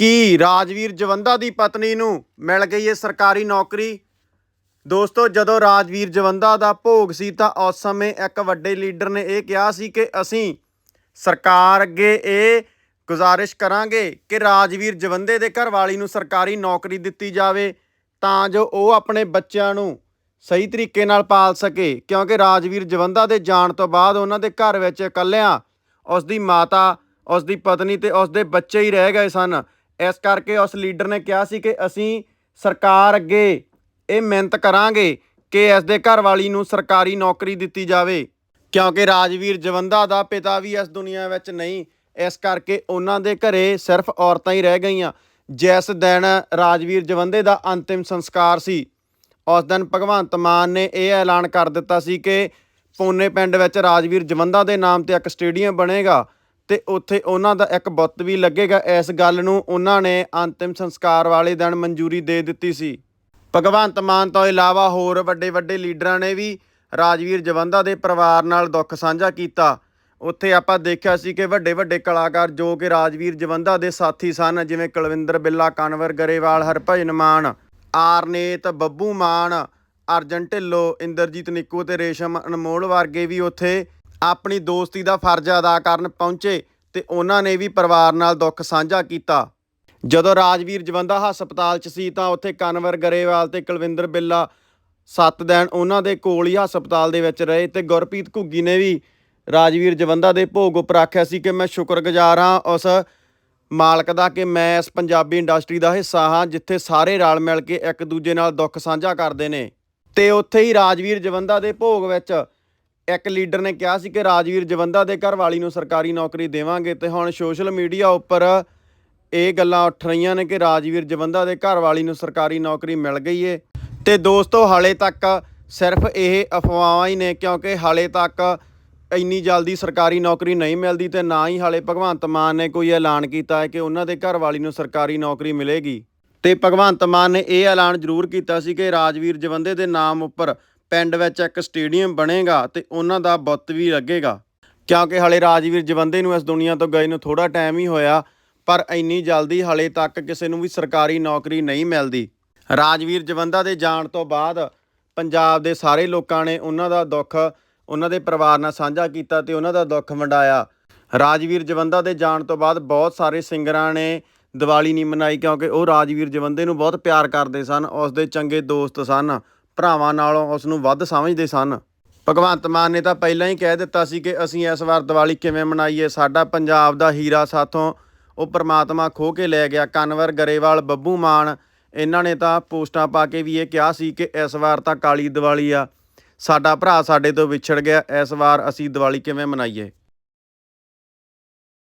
ਕੀ ਰਾਜਵੀਰ ਜਵੰਦਾ ਦੀ ਪਤਨੀ ਨੂੰ ਮਿਲ ਗਈ ਹੈ ਸਰਕਾਰੀ ਨੌਕਰੀ? ਦੋਸਤੋ, ਜਦੋਂ ਰਾਜਵੀਰ ਜਵੰਦਾ ਦਾ ਭੋਗ ਸੀ ਤਾਂ ਉਸ ਸਮੇਂ ਇੱਕ ਵੱਡੇ ਲੀਡਰ ਨੇ ਇਹ ਕਿਹਾ ਸੀ ਕਿ ਅਸੀਂ ਸਰਕਾਰ ਅੱਗੇ ਇਹ ਗੁਜ਼ਾਰਿਸ਼ ਕਰਾਂਗੇ ਕਿ ਰਾਜਵੀਰ ਜਵੰਦੇ ਦੇ ਘਰਵਾਲੀ ਨੂੰ ਸਰਕਾਰੀ ਨੌਕਰੀ ਦਿੱਤੀ ਜਾਵੇ ਤਾਂ ਜੋ ਉਹ ਆਪਣੇ ਬੱਚਿਆਂ ਨੂੰ ਸਹੀ ਤਰੀਕੇ ਨਾਲ ਪਾਲ ਸਕੇ। ਕਿਉਂਕਿ ਰਾਜਵੀਰ ਜਵੰਦਾ ਦੇ ਜਾਣ ਤੋਂ ਬਾਅਦ ਉਹਨਾਂ ਦੇ ਘਰ ਵਿੱਚ ਇਕੱਲਿਆਂ ਉਸ ਦੀ ਮਾਤਾ ਉਸ ਦੀ ਪਤਨੀ ਤੇ ਉਸ ਦੇ ਬੱਚੇ ਹੀ ਰਹਿ ਗਏ ਸਨ। ਇਸ ਕਰਕੇ ਉਸ ਲੀਡਰ ਨੇ ਕਿਹਾ ਸੀ ਕਿ ਅਸੀਂ ਸਰਕਾਰ ਅੱਗੇ ਇਹ ਮਿਹਨਤ ਕਰਾਂਗੇ ਕਿ ਇਸ ਦੇ ਘਰਵਾਲੀ ਨੂੰ ਸਰਕਾਰੀ ਨੌਕਰੀ ਦਿੱਤੀ ਜਾਵੇ। ਕਿਉਂਕਿ ਰਾਜਵੀਰ ਜਵੰਦਾ ਦਾ ਪਿਤਾ ਵੀ ਇਸ ਦੁਨੀਆ ਵਿੱਚ ਨਹੀਂ, ਇਸ ਕਰਕੇ ਉਹਨਾਂ ਦੇ ਘਰੇ ਸਿਰਫ ਔਰਤਾਂ ਹੀ ਰਹਿ ਗਈਆਂ। ਜਿਸ ਦਿਨ ਰਾਜਵੀਰ ਜਵੰਦੇ ਦਾ ਅੰਤਿਮ ਸੰਸਕਾਰ ਸੀ, ਉਸ ਦਿਨ ਭਗਵੰਤ ਮਾਨ ਨੇ ਇਹ ਐਲਾਨ ਕਰ ਦਿੱਤਾ ਸੀ ਕਿ ਪੋਨੇ ਪਿੰਡ ਵਿੱਚ ਰਾਜਵੀਰ ਜਵੰਦਾ ਦੇ ਨਾਮ ਤੇ ਇੱਕ ਸਟੇਡੀਅਮ ਬਣੇਗਾ। ਤੇ ਉੱਥੇ ਉਹਨਾਂ ਦਾ ਇੱਕ ਬੁੱਤ ਵੀ ਲੱਗੇਗਾ। ਇਸ ਗੱਲ ਨੂੰ ਉਹਨਾਂ ਨੇ ਅੰਤਿਮ ਸੰਸਕਾਰ ਵਾਲੇ ਦਿਨ ਮਨਜ਼ੂਰੀ ਦੇ ਦਿੱਤੀ ਸੀ। ਭਗਵੰਤ ਮਾਨ ਤੋਂ ਇਲਾਵਾ ਹੋਰ ਵੱਡੇ ਵੱਡੇ ਲੀਡਰਾਂ ਨੇ ਵੀ ਰਾਜਵੀਰ ਜਵੰਦਾ ਦੇ ਪਰਿਵਾਰ ਨਾਲ ਦੁੱਖ ਸਾਂਝਾ ਕੀਤਾ। ਉੱਥੇ ਆਪਾਂ ਦੇਖਿਆ ਸੀ ਕਿ ਵੱਡੇ ਵੱਡੇ ਕਲਾਕਾਰ ਜੋ ਕਿ ਰਾਜਵੀਰ ਜਵੰਦਾ ਦੇ ਸਾਥੀ ਸਨ, ਜਿਵੇਂ ਕੁਲਵਿੰਦਰ ਬਿੱਲਾ, ਕਨਵਰ ਗਰੇਵਾਲ, ਹਰਭਜਨ ਮਾਨ, ਆਰਨੇਤ ਬੱਬੂ ਮਾਨ, ਅਰਜਨ ਢਿੱਲੋਂ, ਇੰਦਰਜੀਤ ਨਿੱਕੂ ਤੇ ਰੇਸ਼ਮ ਅਨਮੋਲ ਵਰਗੇ ਵੀ ਉੱਥੇ ਆਪਣੀ ਦੋਸਤੀ ਦਾ ਫਰਜ਼ ਅਦਾ ਕਰਨ ਪਹੁੰਚੇ ਤੇ ਉਹਨਾਂ ਨੇ ਵੀ ਪਰਿਵਾਰ ਨਾਲ ਦੁੱਖ ਸਾਂਝਾ ਕੀਤਾ। ਜਦੋਂ ਰਾਜਵੀਰ ਜਵੰਦਾ ਹਸਪਤਾਲ 'ਚ ਸੀ ਤਾਂ ਉੱਥੇ ਕਨਵਰ ਗਰੇਵਾਲ ਤੇ ਕੁਲਵਿੰਦਰ ਬਿੱਲਾ ਸੱਤ ਦਿਨ ਉਹਨਾਂ ਦੇ ਕੋਲ ਹੀ ਹਸਪਤਾਲ ਦੇ ਵਿੱਚ ਰਹੇ ਤੇ ਗੁਰਪ੍ਰੀਤ ਘੁੱਗੀ ਨੇ ਵੀ ਰਾਜਵੀਰ ਜਵੰਦਾ ਦੇ ਭੋਗ ਉੱਪਰ ਆਖਿਆ ਸੀ ਕਿ ਮੈਂ ਸ਼ੁਕਰਗੁਜ਼ਾਰ ਹਾਂ ਉਸ ਮਾਲਕ ਦਾ ਕਿ ਮੈਂ ਇਸ ਪੰਜਾਬੀ ਇੰਡਸਟਰੀ ਦਾ ਹਿੱਸਾ ਹਾਂ ਜਿੱਥੇ ਸਾਰੇ ਰਲ ਮਿਲ ਕੇ ਇੱਕ ਦੂਜੇ ਨਾਲ ਦੁੱਖ ਸਾਂਝਾ ਕਰਦੇ ਨੇ। ਤੇ ਉੱਥੇ ਹੀ ਰਾਜਵੀਰ ਜਵੰਦਾ ਦੇ ਭੋਗ ਵਿੱਚ ਇੱਕ ਲੀਡਰ ਨੇ ਕਿਹਾ ਸੀ ਕਿ ਰਾਜਵੀਰ ਜਵੰਦਾ ਦੇ ਘਰਵਾਲੀ ਨੂੰ ਸਰਕਾਰੀ ਨੌਕਰੀ ਦੇਵਾਂਗੇ ਤੇ ਹੁਣ ਸੋਸ਼ਲ ਮੀਡੀਆ ਉੱਪਰ ਇਹ ਗੱਲਾਂ ਉੱਠ ਰਹੀਆਂ ਨੇ ਕਿ ਰਾਜਵੀਰ ਜਵੰਦਾ ਦੇ ਘਰਵਾਲੀ ਨੂੰ ਸਰਕਾਰੀ ਨੌਕਰੀ ਮਿਲ ਗਈ ਏ। ਤੇ ਦੋਸਤੋ, ਹਾਲੇ ਤੱਕ ਸਿਰਫ ਇਹ ਅਫਵਾਹਾਂ ਹੀ ਨੇ ਕਿਉਂਕਿ ਹਾਲੇ ਤੱਕ ਇੰਨੀ ਜਲਦੀ ਸਰਕਾਰੀ ਨੌਕਰੀ ਨਹੀਂ ਮਿਲਦੀ ਤੇ ਨਾ ਹੀ ਹਾਲੇ ਭਗਵੰਤ ਮਾਨ ਨੇ ਕੋਈ ਐਲਾਨ ਕੀਤਾ ਹੈ ਕਿ ਉਹਨਾਂ ਦੇ ਘਰਵਾਲੀ ਨੂੰ ਸਰਕਾਰੀ ਨੌਕਰੀ ਮਿਲੇਗੀ। ਤੇ ਭਗਵੰਤ ਮਾਨ ਨੇ ਇਹ ਐਲਾਨ ਜ਼ਰੂਰ ਕੀਤਾ ਸੀ ਕਿ ਰਾਜਵੀਰ ਜਵੰਦੇ ਦੇ ਨਾਮ ਉੱਪਰ ਪਿੰਡ ਵਿੱਚ ਇੱਕ ਸਟੇਡੀਅਮ ਬਣੇਗਾ ਤੇ ਉਹਨਾਂ ਦਾ ਬੁੱਤ ਵੀ ਲੱਗੇਗਾ। ਕਿਉਂਕਿ ਹਲੇ ਰਾਜਵੀਰ ਜਵੰਦੇ ਨੂੰ ਇਸ ਦੁਨੀਆ ਤੋਂ ਗਏ ਨੂੰ ਥੋੜਾ ਟਾਈਮ ਹੀ ਹੋਇਆ, ਪਰ ਇੰਨੀ ਜਲਦੀ ਹਲੇ ਤੱਕ ਕਿਸੇ ਨੂੰ ਵੀ ਸਰਕਾਰੀ ਨੌਕਰੀ ਨਹੀਂ ਮਿਲਦੀ। ਰਾਜਵੀਰ ਜਵੰਦਾ ਦੇ ਜਾਣ ਤੋਂ ਬਾਅਦ ਪੰਜਾਬ ਦੇ ਸਾਰੇ ਲੋਕਾਂ ਨੇ ਉਹਨਾਂ ਦਾ ਦੁੱਖ ਉਹਨਾਂ ਦੇ ਪਰਿਵਾਰ ਨਾਲ ਸਾਂਝਾ ਕੀਤਾ ਤੇ ਉਹਨਾਂ ਦਾ ਦੁੱਖ ਵੰਡਾਇਆ। ਰਾਜਵੀਰ ਜਵੰਦਾ ਦੇ ਜਾਣ ਤੋਂ ਬਾਅਦ ਬਹੁਤ ਸਾਰੇ ਸਿੰਗਰਾਂ ਨੇ ਦੀਵਾਲੀ ਨਹੀਂ ਮਨਾਈ ਕਿਉਂਕਿ ਉਹ ਰਾਜਵੀਰ ਜਵੰਦੇ ਨੂੰ ਬਹੁਤ ਪਿਆਰ ਕਰਦੇ ਸਨ ਉਸ ਦੇ ਚੰਗੇ ਦੋਸਤ ਸਨ। ਭਰਾਵਾਂ ਨਾਲੋਂ ਉਸ ਨੂੰ ਵੱਧ ਸਮਝਦੇ ਸਨ। ਭਗਵੰਤ ਮਾਨ ਨੇ ਤਾਂ ਪਹਿਲਾਂ ਹੀ ਕਹਿ ਦਿੱਤਾ ਸੀ ਕਿ ਅਸੀਂ ਇਸ ਵਾਰ ਦੀਵਾਲੀ ਕਿਵੇਂ ਮਨਾਈਏ, ਸਾਡਾ ਪੰਜਾਬ ਦਾ ਹੀਰਾ ਸਾਥੋਂ ਉਹ ਪ੍ਰਮਾਤਮਾ ਖੋ ਕੇ ਲੈ ਗਿਆ। ਕਨਵਰ, ਗਰੇਵਾਲ, ਬੱਬੂ ਮਾਨ, ਇਹਨਾਂ ਨੇ ਤਾਂ ਪੋਸਟਾਂ ਪਾ ਕੇ ਵੀ ਇਹ ਕਿਹਾ ਸੀ ਕਿ ਇਸ ਵਾਰ ਤਾਂ ਕਾਲੀ ਦੀਵਾਲੀ ਆ। ਸਾਡਾ ਭਰਾ ਸਾਡੇ ਤੋਂ ਵਿਛੜ ਗਿਆ, ਇਸ ਵਾਰ ਅਸੀਂ ਦੀਵਾਲੀ ਕਿਵੇਂ ਮਨਾਈਏ?